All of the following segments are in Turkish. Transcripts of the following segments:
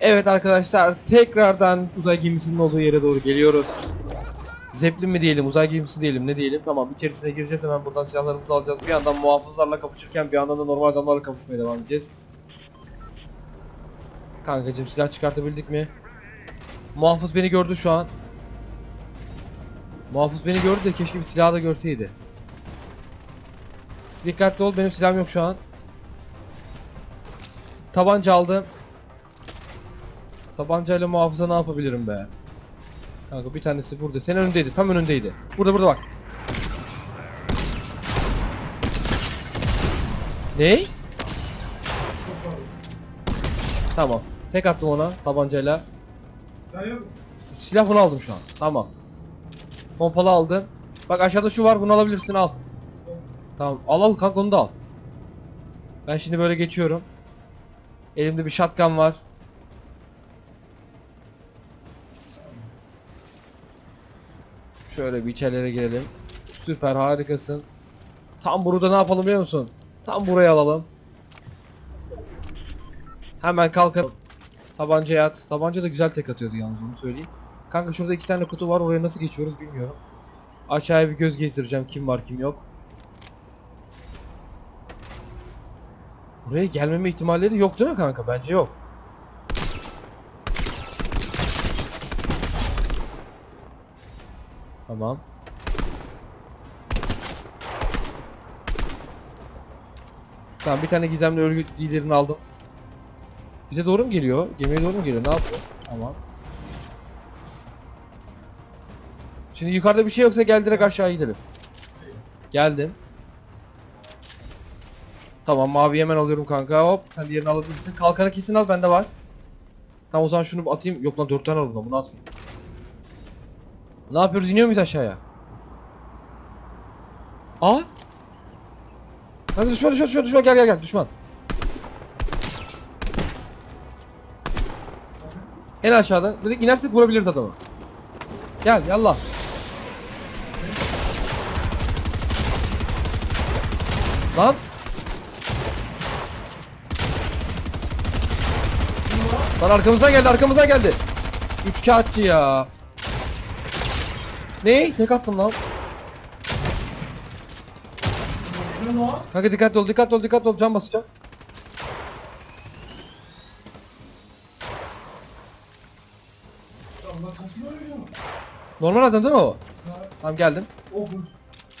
Evet arkadaşlar tekrardan uzay gemisinin olduğu yere doğru geliyoruz. Zeppelin mi diyelim, uzay gemisi diyelim, ne diyelim? Tamam içerisine gireceğiz hemen buradan silahlarımızı alacağız. Bir yandan muhafızlarla kapışırken bir yandan da normal adamlarla kapışmaya devam edeceğiz. Kankacım silah çıkartabildik mi? Muhafız beni gördü şu an. Muhafız beni gördü de keşke bir silahı da görseydi. Dikkatli ol benim silahım yok şu an. Tabanca aldım. Tabancayla muhafıza ne yapabilirim be? Kanka bir tanesi burada. Senin önündeydi. Tam önündeydi. Burada burada bak. Ne? Tamam. Tek attım ona tabancayla. Silah bunu aldım şu an. Tamam. Pompalı aldım. Bak aşağıda şu var bunu alabilirsin al. Tamam al al kanka onu da al. Ben şimdi böyle geçiyorum. Elimde bir shotgun var. Şöyle bir içerilere girelim. Süper harikasın. Tam burada ne yapalım biliyor musun? Tam buraya alalım. Hemen kalkalım. Tabancaya at. Tabanca da güzel tek atıyordu yalnız onu söyleyeyim. Kanka şurada iki tane kutu var oraya nasıl geçiyoruz bilmiyorum. Aşağıya bir göz gezdireceğim kim var kim yok. Buraya gelmeme ihtimalleri yok değil mi kanka? Bence yok. Tamam. Tamam bir tane gizemli örgüt liderini aldım. Bize doğru mu geliyor? Gemiye doğru mu geliyor? Ne yapıyor? Tamam. Şimdi yukarıda bir şey yoksa gel direkt aşağı gidelim. Geldim. Tamam mavi hemen alıyorum kanka. Hop sen diğerini alabilirsin. Kalkanı kesin al bende var. Tamam o zaman şunu atayım. Yok lan 4 tane burada. Bunu at. Ne yapıyoruz? İniyor muyuz aşağıya? Aa! Hadi düşman düşman düşman düşman gel gel gel düşman. En aşağıda. Direkt inersek vurabiliriz adamı. Gel yallah. Lan. Lan arkamızdan geldi arkamızdan geldi. Üç kağıtçı ya. Ne? Tek attım lan. Kanka dikkatli ol dikkatli ol dikkatli ol can mi? Normal adam değil mi o? Tamam geldim.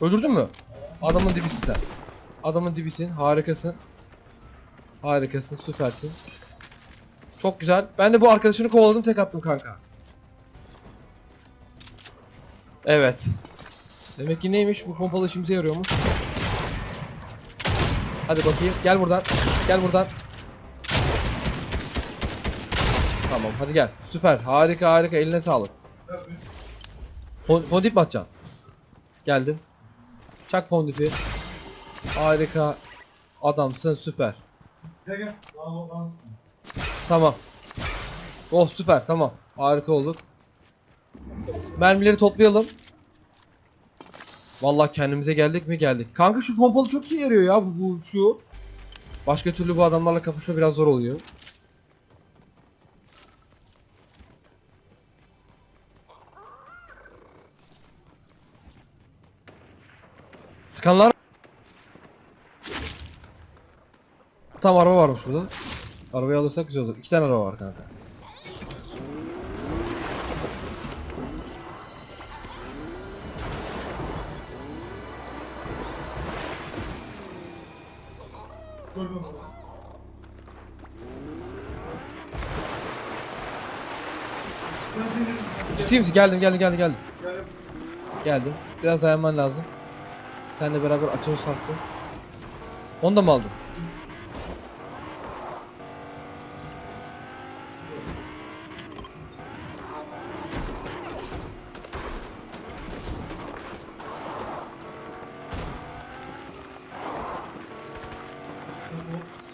Öldürdün mü? Adamın dibisin sen. Adamın dibisin. Harikasın. Harikasın. Süpersin. Çok güzel. Ben de bu arkadaşını kovaladım tek attım kanka. Evet. Demek ki neymiş? Bu pompalı işimize yarıyormuş. Hadi bakayım. Gel buradan. Gel buradan. Tamam hadi gel. Süper. Harika harika. Eline sağlık. Tabii. Fon, fondip mi atacaksın? Geldim. Çak fondipi. Harika. Adamsın süper. Gel gel. Tamam. Oh süper tamam. Harika olduk. Mermileri toplayalım. Vallahi kendimize geldik mi geldik. Kanka şu pompalı çok iyi yarıyor ya bu, bu şu. Başka türlü bu adamlarla kapışma biraz zor oluyor. Sıkanlar Tam araba varmış burada. Arabayı alırsak güzel olur. İki tane araba var kanka. Sen seni- Ciddi misin? Geldim geldim geldim geldim. Gel. Geldim. Biraz dayanman lazım. Seninle beraber açılış hakkı. Onu da mı aldın?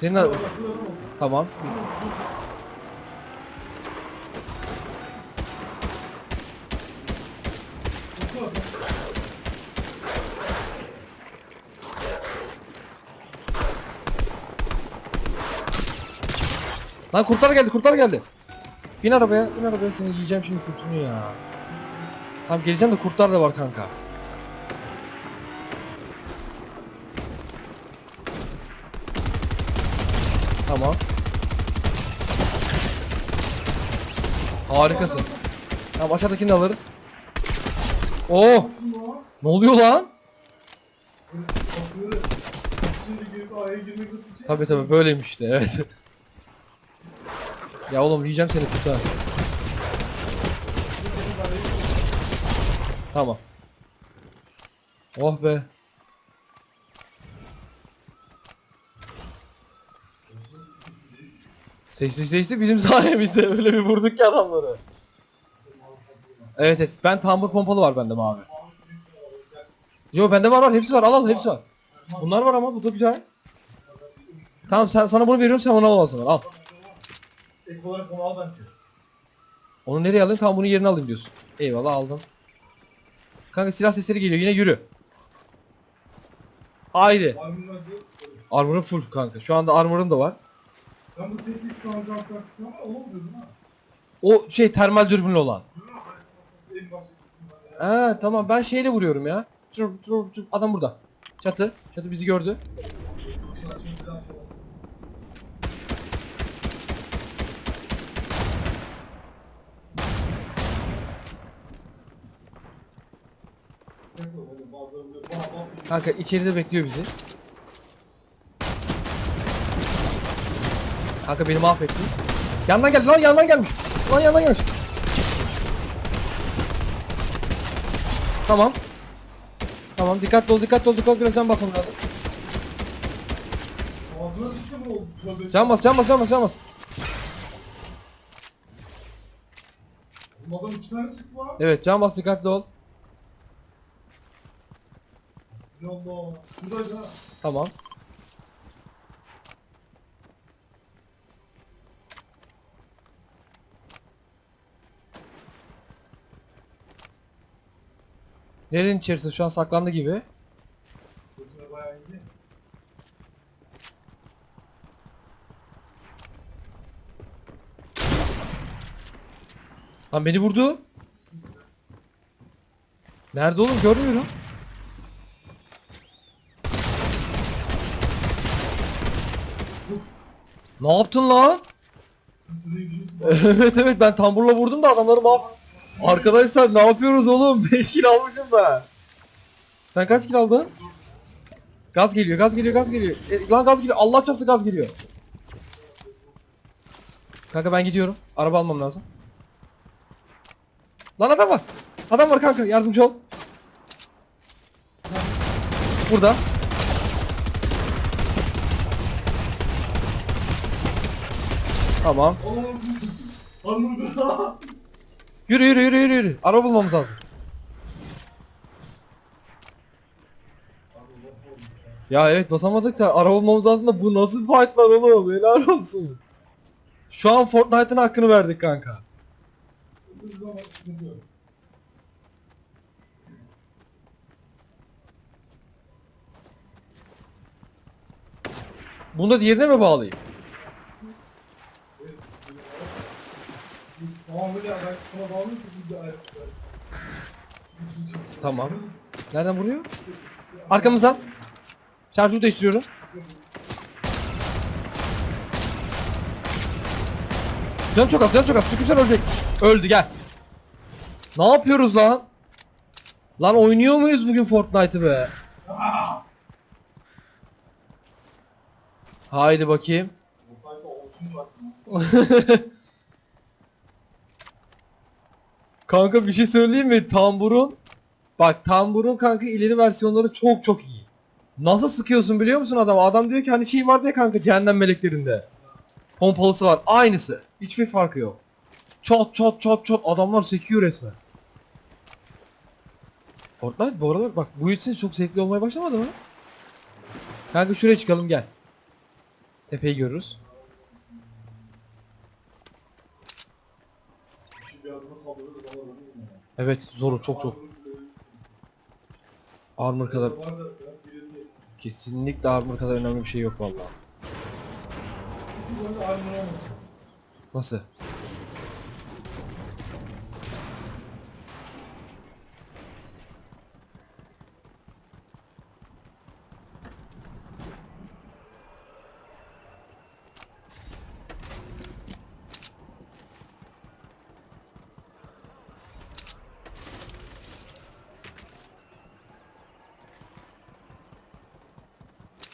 Senin ad- Tamam. Lan kurtar geldi kurtar geldi. Bin arabaya, bin arabaya seni yiyeceğim şimdi kurtunu ya. Tamam geleceğim de kurtlar da var kanka. Tamam. Harikasın. Tamam aşağıdakini de alırız. Oo, ne oluyor lan? Tabi tabi böyleymiş işte evet. ya oğlum yiyeceğim seni kurtar. Tamam. Oh be. Sessiz sessiz bizim sayemizde öyle bir vurduk ki adamları. Evet evet ben tambur pompalı var bende mavi. Yo bende var var hepsi var al al hepsi var. Bunlar var ama bu da güzel. Tamam sen sana bunu veriyorum sen onu al al. Onu al. Onu nereye alayım? Tamam bunun yerine alayım diyorsun. Eyvallah aldım. Kanka silah sesleri geliyor yine yürü. Haydi. Armor'ım full kanka. Şu anda armor'ım da var. Ben bu teknik şu an can taktiği ama olmuyor mi? O şey termal dürbünlü olan. En Ha tamam ben şeyle vuruyorum ya. Dur, dur, dur. Adam burada. Çatı. Çatı bizi gördü. Kanka içeride bekliyor bizi. Kanka beni mahvettin. Yandan geldi lan yandan gelmiş. Lan yandan gelmiş. Tamam. Tamam dikkatli ol dikkatli ol dikkatli ol can basmam lazım. Can bas can bas can bas can bas. Adam iki tane sıktı. Evet can bas dikkatli ol. Tamam. Nerenin içerisinde şu an saklandı gibi. İndi. Lan beni vurdu. Nerede oğlum görmüyorum. Ne yaptın lan? Evet evet ben tamburla vurdum da adamları mahv... Arkadaşlar ne yapıyoruz oğlum? 5 kill almışım ben. Sen kaç kill aldın? Gaz geliyor, gaz geliyor, gaz geliyor. E, lan gaz geliyor. Allah çarpsın gaz geliyor. Kanka ben gidiyorum. Araba almam lazım. Lan adam var. Adam var kanka. Yardımcı ol. Burada. Tamam. Yürü yürü yürü yürü yürü. Araba bulmamız lazım. Ya evet basamadık da araba bulmamız lazım da bu nasıl fightlar oğlum helal olsun. Şu an Fortnite'ın hakkını verdik kanka. Bunu da diğerine mi bağlayayım? Tamam ben ki de. Nereden vuruyor? Arkamızdan. Şarjı değiştiriyorum. Canım çok az, canım çok az. Tükürsen ölecek. Öldü gel. Ne yapıyoruz lan? Lan oynuyor muyuz bugün Fortnite'ı be? Haydi bakayım. Ortayda olsun bak. Kanka bir şey söyleyeyim mi? Tamburun Bak tamburun kanka ileri versiyonları çok çok iyi. Nasıl sıkıyorsun biliyor musun adam? Adam diyor ki hani şey vardı ya kanka cehennem meleklerinde. Pompalısı var. Aynısı. Hiçbir farkı yok. Çat çat çat çat adamlar sekiyor resmen. Fortnite bu arada bak bu için çok zevkli olmaya başlamadı mı? Kanka şuraya çıkalım gel. Tepeyi görürüz. Şu bir adıma saldırır da bana vurur mu? Evet zoru çok çok. Armor kadar kesinlikle armor kadar önemli bir şey yok vallahi. Nasıl?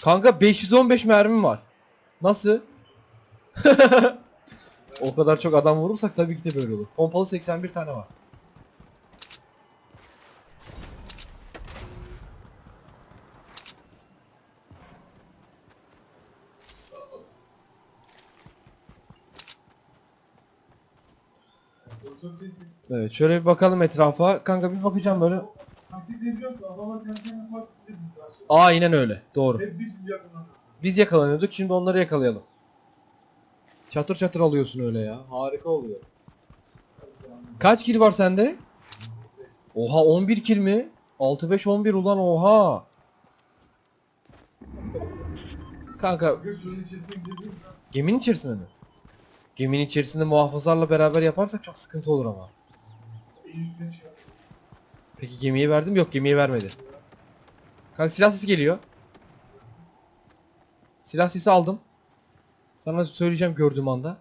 Kanka 515 mermim var. Nasıl? o kadar çok adam vurursak tabii ki de böyle olur. Pompalı 81 tane var. Evet şöyle bir bakalım etrafa. Kanka bir bakacağım böyle. Taktik ne biliyor musun? Aynen öyle. Doğru. Hep biz yakınlar. Biz yakalanıyorduk şimdi onları yakalayalım. Çatır çatır alıyorsun öyle ya. Harika oluyor. Kaç kill var sende? Oha 11 kill mi? 6-5-11 ulan oha. Kanka geminin içerisinde mi? Geminin içerisinde muhafızlarla beraber yaparsak çok sıkıntı olur ama. Şey Peki gemiye verdim yok gemiye vermedi. Kanka silah sesi geliyor. Silah sesi aldım. Sana söyleyeceğim gördüğüm anda.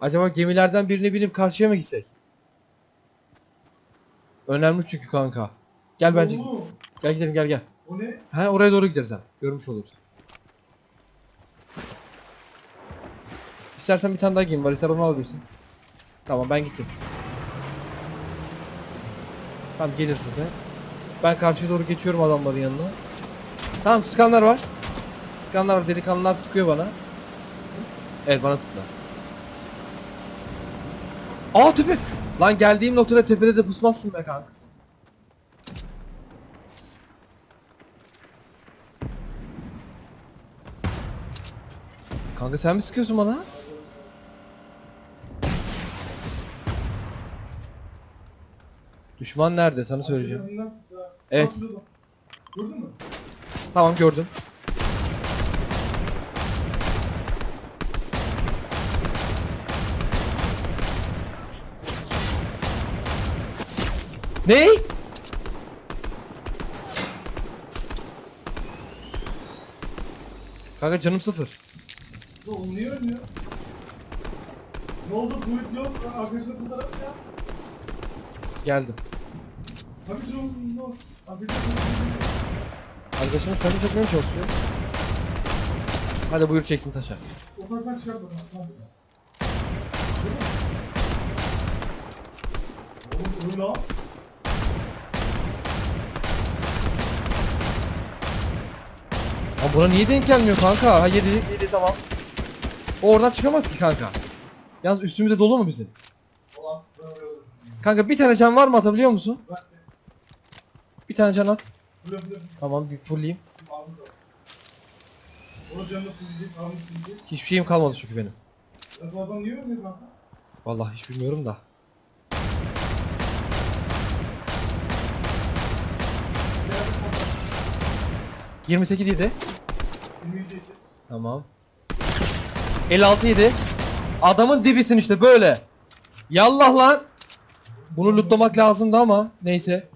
Acaba gemilerden birine binip karşıya mı gitsek? Önemli çünkü kanka. Gel bence. Gel gidelim gel gel. O ne? Ha oraya doğru gideriz ha. Görmüş oluruz. İstersen bir tane daha gemi var. İster onu alabilirsin. Tamam ben gittim. Tamam gelirsin sen. Ben karşıya doğru geçiyorum adamların yanına. Tamam sıkanlar var. Sıkanlar var. Delikanlılar sıkıyor bana. Evet bana sıktılar. Aa tepe! Lan geldiğim noktada tepede de pusmazsın be kanka. Kanka sen mi sıkıyorsun bana? Düşman nerede sana söyleyeceğim. Evet. Gördün mü? Tamam gördüm. Ne? Kanka canım sıfır. Ya o niye ölmüyor? Ne oldu? Kuvvet yok. Arkadaşlar kurtaralım ya. Geldim. Arkadaşımız taşı çekmeye çalışıyor. Hadi buyur çeksin taşa. O taştan çıkart bakalım. Oğlum öyle. Ha buna niye denk gelmiyor kanka? Ha yedi, yedi tamam. O oradan çıkamaz ki kanka. Yalnız üstümüzde dolu mu bizim? Öyle. Kanka bir tane can var mı atabiliyor musun? Bir tane can at. Tamam bir fullleyeyim. Aldım da. Onu canını sileceğiz. Hiçbir şeyim kalmadı çünkü benim. Ya bu adam niye ölmüyor kanka? Vallahi hiç bilmiyorum da. Değerli kanka. 28 yedi. Tamam. 56 yedi. Adamın dibisin işte böyle. Yallah lan. Bunu lootlamak lazımdı ama neyse.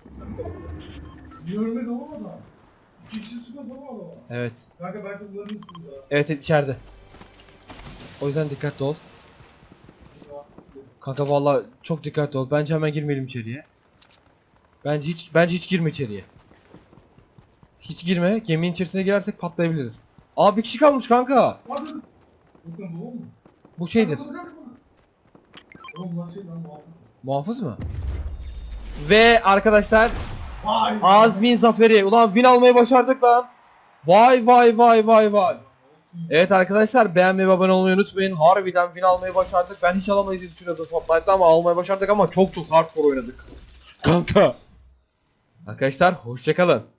Niye ölmedi oğlum adam? İki kişi sıkıyor oğlum adama. Evet. Kanka belki bunların üstünde. Evet içeride. O yüzden dikkatli ol. Kanka vallahi çok dikkatli ol. Bence hemen girmeyelim içeriye. Bence hiç bence hiç girme içeriye. Hiç girme. Geminin içerisine girersek patlayabiliriz. Aa bir kişi kalmış kanka. Hadi. Bu? Bu şeydir. Oğlum bunlar şey lan muhabbet. Muhafız mı? Ve arkadaşlar Vay. Azmin zaferi. Ulan win almayı başardık lan. Vay vay vay vay vay. Evet arkadaşlar beğenmeyi ve abone olmayı unutmayın. Harbiden win almayı başardık. Ben hiç alamayız diye düşünüyordum Fortnite'da ama almayı başardık ama çok çok hardcore oynadık. Kanka. Arkadaşlar hoşçakalın.